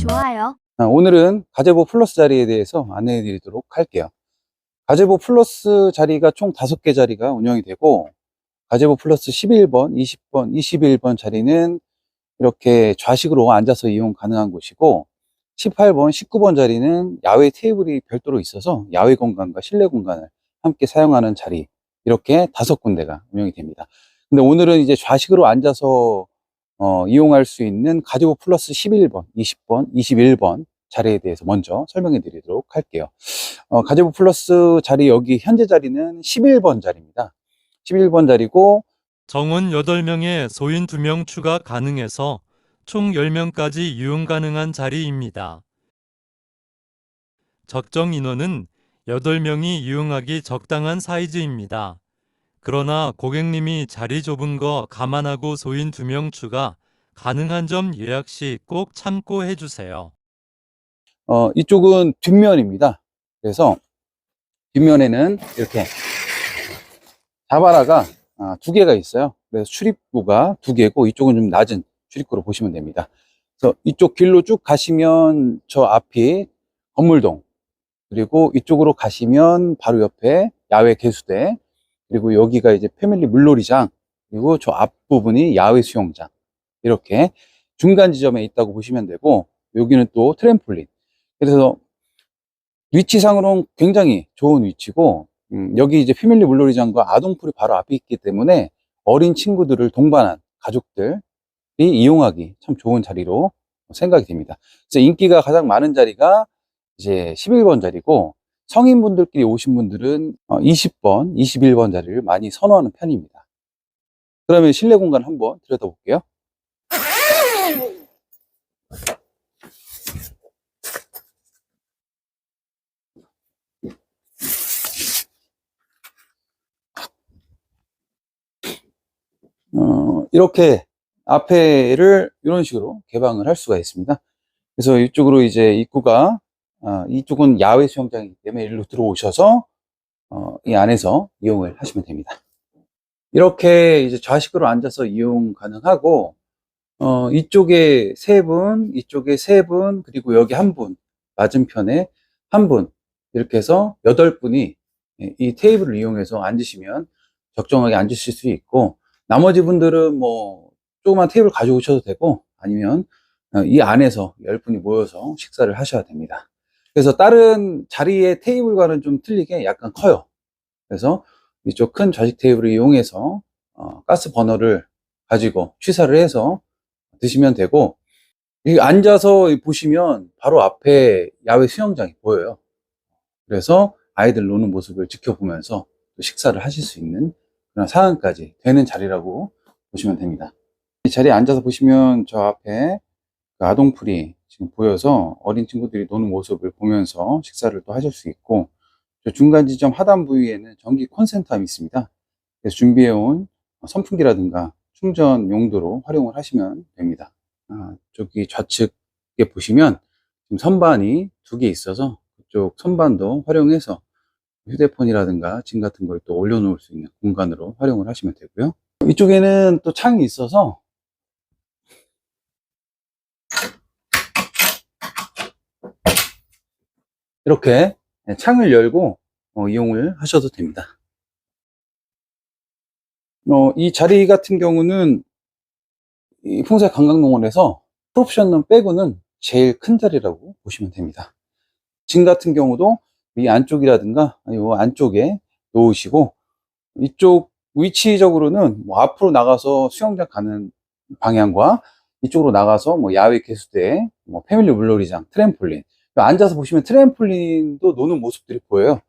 좋아요. 아, 오늘은 가제보 플러스 자리에 대해서 안내해 드리도록 할게요. 가제보 플러스 자리가 총 5개 자리가 운영이 되고, 가제보 플러스 11번, 20번, 21번 자리는 이렇게 좌식으로 앉아서 이용 가능한 곳이고, 18번, 19번 자리는 야외 테이블이 별도로 있어서 야외 공간과 실내 공간을 함께 사용하는 자리, 이렇게 다섯 군데가 운영이 됩니다. 근데 오늘은 이제 좌식으로 앉아서 어, 이용할 수 있는 가제보 플러스 11번, 20번, 21번 자리에 대해서 먼저 설명해 드리도록 할게요. 어, 가제보 플러스 자리 여기 현재 자리는 11번 자리입니다. 11번 자리고 정원 8명에 소인 2명 추가 가능해서 총 10명까지 이용 가능한 자리입니다. 적정 인원은 8명이 이용하기 적당한 사이즈입니다. 그러나 고객님이 자리 좁은 거 감안하고 소인 2명 추가 가능한 점 예약 시 꼭 참고해 주세요. 어, 이쪽은 뒷면입니다. 그래서 뒷면에는 이렇게 자바라가 아, 두 개가 있어요. 그래서 출입구가 두 개고 이쪽은 좀 낮은 출입구로 보시면 됩니다. 그래서 이쪽 길로 쭉 가시면 저 앞이 건물동 그리고 이쪽으로 가시면 바로 옆에 야외 개수대 그리고 여기가 이제 패밀리 물놀이장 그리고 저 앞부분이 야외 수영장 이렇게 중간 지점에 있다고 보시면 되고 여기는 또 트램폴린 그래서 위치상으로는 굉장히 좋은 위치고 음, 여기 이제 패밀리 물놀이장과 아동풀이 바로 앞에 있기 때문에 어린 친구들을 동반한 가족들이 이용하기 참 좋은 자리로 생각이 됩니다. 그래서 인기가 가장 많은 자리가 이제 11번 자리고 성인분들끼리 오신 분들은 어, 20번, 21번 자리를 많이 선호하는 편입니다. 그러면 실내 공간 한번 들여다볼게요. 어, 이렇게 앞에를 이런 식으로 개방을 할 수가 있습니다. 그래서 이쪽으로 이제 입구가 아, 이쪽은 야외 수영장이기 때문에 일로 들어오셔서 어, 이 안에서 이용을 하시면 됩니다. 이렇게 이제 좌식으로 앉아서 이용 가능하고 어, 이쪽에 세 분, 이쪽에 세 분, 그리고 여기 한 분, 맞은편에 한 분, 이렇게 해서 여덟 분이 이 테이블을 이용해서 앉으시면 적정하게 앉으실 수 있고, 나머지 분들은 뭐, 조그만 테이블 가져오셔도 되고, 아니면 어, 이 안에서 열 분이 모여서 식사를 하셔야 됩니다. 그래서 다른 자리의 테이블과는 좀 틀리게 약간 커요. 그래서 이쪽 큰 좌식 테이블을 이용해서 어, 가스 버너를 가지고 취사를 해서 드시면 되고 이 앉아서 보시면 바로 앞에 야외 수영장이 보여요. 그래서 아이들 노는 모습을 지켜보면서 또 식사를 하실 수 있는 그런 상황까지 되는 자리라고 보시면 됩니다. 이 자리에 앉아서 보시면 저 앞에 그 아동풀이 지금 보여서 어린 친구들이 노는 모습을 보면서 식사를 또 하실 수 있고 저 중간 지점 하단 부위에는 전기 콘센트함이 있습니다. 그래서 준비해온 선풍기라든가 충전 용도로 활용을 하시면 됩니다. 아, 저기 좌측에 보시면 지금 선반이 두 개 있어서 그쪽 선반도 활용해서 휴대폰이라든가 짐 같은 걸 또 올려놓을 수 있는 공간으로 활용을 하시면 되고요. 이쪽에는 또 창이 있어서 이렇게 창을 열고 어, 이용을 하셔도 됩니다. 어, 이 자리 같은 경우는 이 풍사 관광농원에서 프로페셔널 빼고는 제일 큰 자리라고 보시면 됩니다. 짐 같은 경우도 이 안쪽이라든가 이 안쪽에 놓으시고 이쪽 위치적으로는 뭐 앞으로 나가서 수영장 가는 방향과 이쪽으로 나가서 뭐 야외 개수대, 뭐 패밀리 물놀이장, 트램폴린 앉아서 보시면 트램폴린도 노는 모습들이 보여요.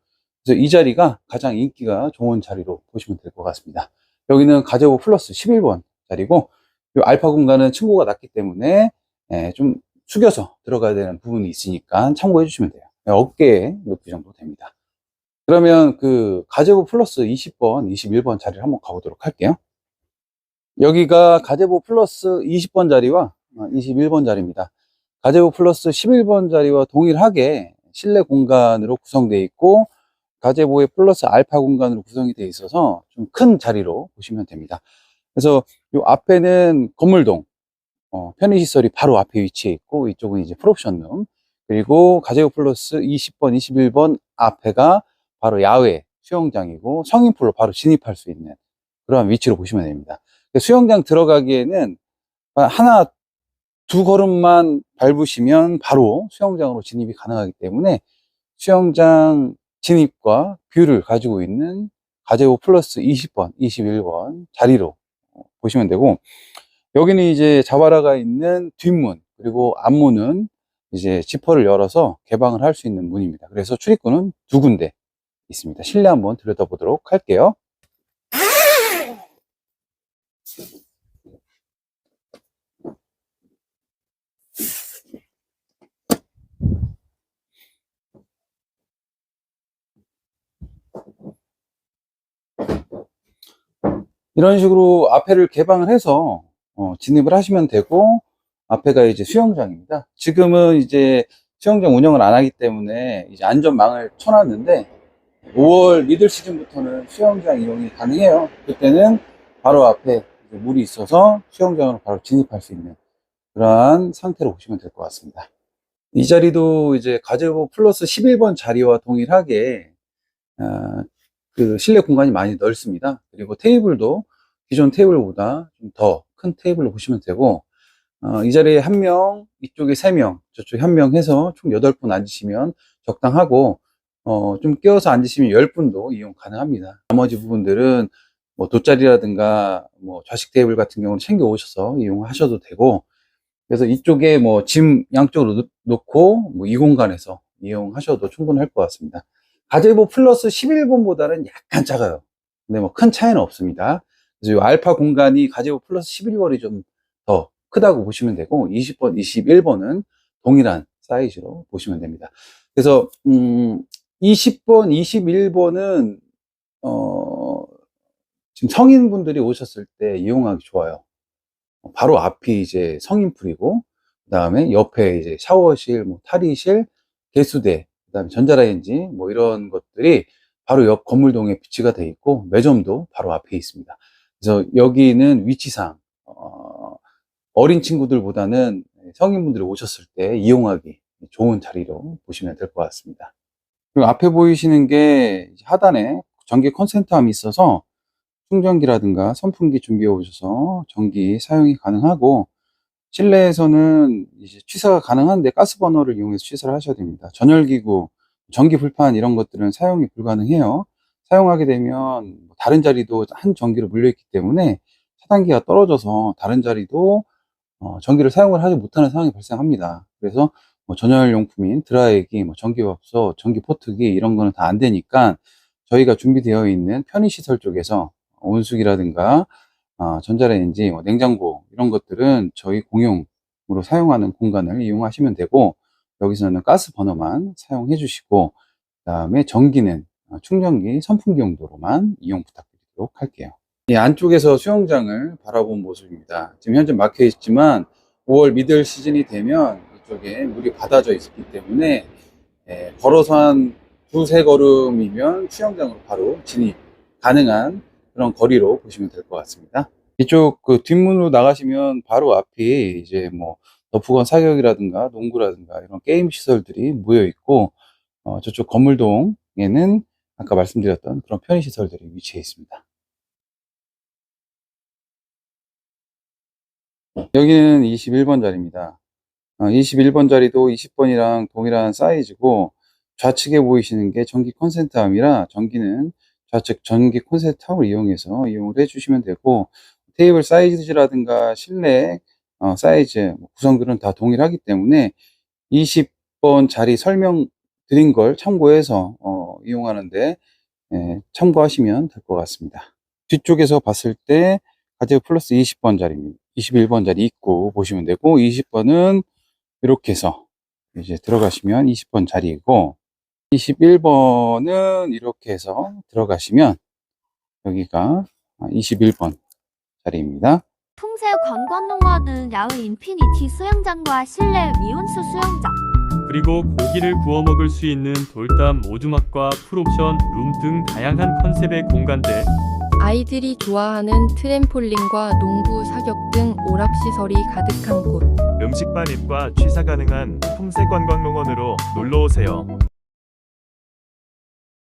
그래서 이 자리가 가장 인기가 좋은 자리로 보시면 될 것 같습니다. 여기는 가제보 플러스 11번 자리고 이 알파 공간은 층고가 낮기 때문에 예, 좀 숙여서 들어가야 되는 부분이 있으니까 참고해 주시면 돼요. 예, 어깨 높이 정도 됩니다. 그러면 그 가제보 플러스 20번, 21번 자리를 한번 가보도록 할게요. 여기가 가제보 플러스 20번 자리와 21번 자리입니다. 가제보 플러스 11번 자리와 동일하게 실내 공간으로 구성되어 있고 가제보의 플러스 알파 공간으로 구성이 되어 있어서 좀 큰 자리로 보시면 됩니다. 그래서 이 앞에는 건물동 어, 편의시설이 바로 앞에 위치해 있고 이쪽은 이제 풀옵션룸 그리고 가제오 플러스 20번, 21번 앞에가 바로 야외 수영장이고 성인풀로 바로 진입할 수 있는 그러한 위치로 보시면 됩니다. 수영장 들어가기에는 하나 두 걸음만 밟으시면 바로 수영장으로 진입이 가능하기 때문에 수영장 진입과 뷰를 가지고 있는 가제오 플러스 20번, 21번 자리로 보시면 되고 여기는 이제 자바라가 있는 뒷문 그리고 앞문은 이제 지퍼를 열어서 개방을 할 수 있는 문입니다. 그래서 출입구는 두 군데 있습니다. 실내 한번 들여다보도록 할게요. 이런 식으로 앞에를 개방을 해서 어, 진입을 하시면 되고 앞에가 이제 수영장입니다. 지금은 이제 수영장 운영을 안 하기 때문에 이제 안전망을 쳐놨는데 5월 미들 시즌부터는 수영장 이용이 가능해요. 그때는 바로 앞에 물이 있어서 수영장으로 바로 진입할 수 있는 그러한 상태로 보시면 될 것 같습니다. 이 자리도 이제 가제보 플러스 11번 자리와 동일하게 어, 그 실내 공간이 많이 넓습니다. 그리고 테이블도 기존 테이블보다 좀 더 큰 테이블로 보시면 되고 어, 이 자리에 한 명, 이쪽에 세 명, 저쪽에 한 명 해서 총 8분 앉으시면 적당하고 어, 좀 끼워서 앉으시면 10분도 이용 가능합니다. 나머지 부분들은 뭐 돗자리라든가 뭐 좌식 테이블 같은 경우는 챙겨 오셔서 이용하셔도 되고 그래서 이쪽에 뭐 짐 양쪽으로 놓- 놓고 뭐 이 공간에서 이용하셔도 충분할 것 같습니다. 가제보 플러스 11번보다는 약간 작아요. 근데 뭐 큰 차이는 없습니다. 그래서 이 알파 공간이 가제보 플러스 11번이 좀 더 크다고 보시면 되고 20번, 21번은 동일한 사이즈로 보시면 됩니다. 그래서 음 20번, 21번은 어 지금 성인분들이 오셨을 때 이용하기 좋아요. 바로 앞이 이제 성인풀이고 그다음에 옆에 이제 샤워실, 뭐 탈의실, 개수대, 그다음에 전자레인지 뭐 이런 것들이 바로 옆 건물동에 비치가 돼 있고 매점도 바로 앞에 있습니다. 그래서 여기는 위치상 어, 어린 친구들보다는 성인분들이 오셨을 때 이용하기 좋은 자리로 보시면 될 것 같습니다. 그리고 앞에 보이시는 게 하단에 전기 콘센트함이 있어서 충전기라든가 선풍기 준비해 오셔서 전기 사용이 가능하고 실내에서는 이제 취사가 가능한데 가스버너를 이용해서 취사를 하셔야 됩니다. 전열기구, 전기 불판 이런 것들은 사용이 불가능해요. 사용하게 되면 다른 자리도 한 전기로 물려있기 때문에 차단기가 떨어져서 다른 자리도 어, 전기를 사용을 하지 못하는 상황이 발생합니다. 그래서 뭐 전열용품인 드라이기, 뭐 전기밥솥, 전기포트기 이런 거는 다 안 되니까 저희가 준비되어 있는 편의시설 쪽에서 온수기라든가 어, 전자레인지, 뭐 냉장고 이런 것들은 저희 공용으로 사용하는 공간을 이용하시면 되고 여기서는 가스 버너만 사용해 주시고 그 다음에 전기는 어, 충전기, 선풍기 용도로만 이용 부탁드리도록 할게요. 이 안쪽에서 수영장을 바라본 모습입니다. 지금 현재 막혀 있지만 5월 미들 시즌이 되면 이쪽에 물이 받아져 있기 때문에 예, 걸어서 한 두세 걸음이면 수영장으로 바로 진입 가능한 그런 거리로 보시면 될 것 같습니다. 이쪽 그 뒷문으로 나가시면 바로 앞이 이제 뭐 너프건 사격이라든가 농구라든가 이런 게임 시설들이 모여 있고 어, 저쪽 건물동에는 아까 말씀드렸던 그런 편의 시설들이 위치해 있습니다. 여기는 21번 자리입니다. 21번 자리도 20번이랑 동일한 사이즈고 좌측에 보이시는 게 전기 콘센트함이라 전기는 좌측 전기 콘센트함을 이용해서 이용을 해주시면 되고 테이블 사이즈라든가 실내 어, 사이즈 뭐 구성들은 다 동일하기 때문에 20번 자리 설명 드린 걸 참고해서 어, 이용하는데 예, 참고하시면 될 것 같습니다. 뒤쪽에서 봤을 때 가제오 플러스 20번 자리입니다. 21번 자리 입구 보시면 되고 20번은 이렇게 해서 이제 들어가시면 20번 자리이고 21번은 이렇게 해서 들어가시면 여기가 21번 자리입니다. 풍세 관광농원은 야외 인피니티 수영장과 실내 미온수 수영장, 그리고 고기를 구워 먹을 수 있는 돌담 오두막과 풀옵션 룸 등 다양한 컨셉의 공간들 아이들이 좋아하는 트램폴린과 농구 사격 등 오락시설이 가득한 곳. 음식반 입과 취사 가능한 품새 관광농원으로 놀러 오세요.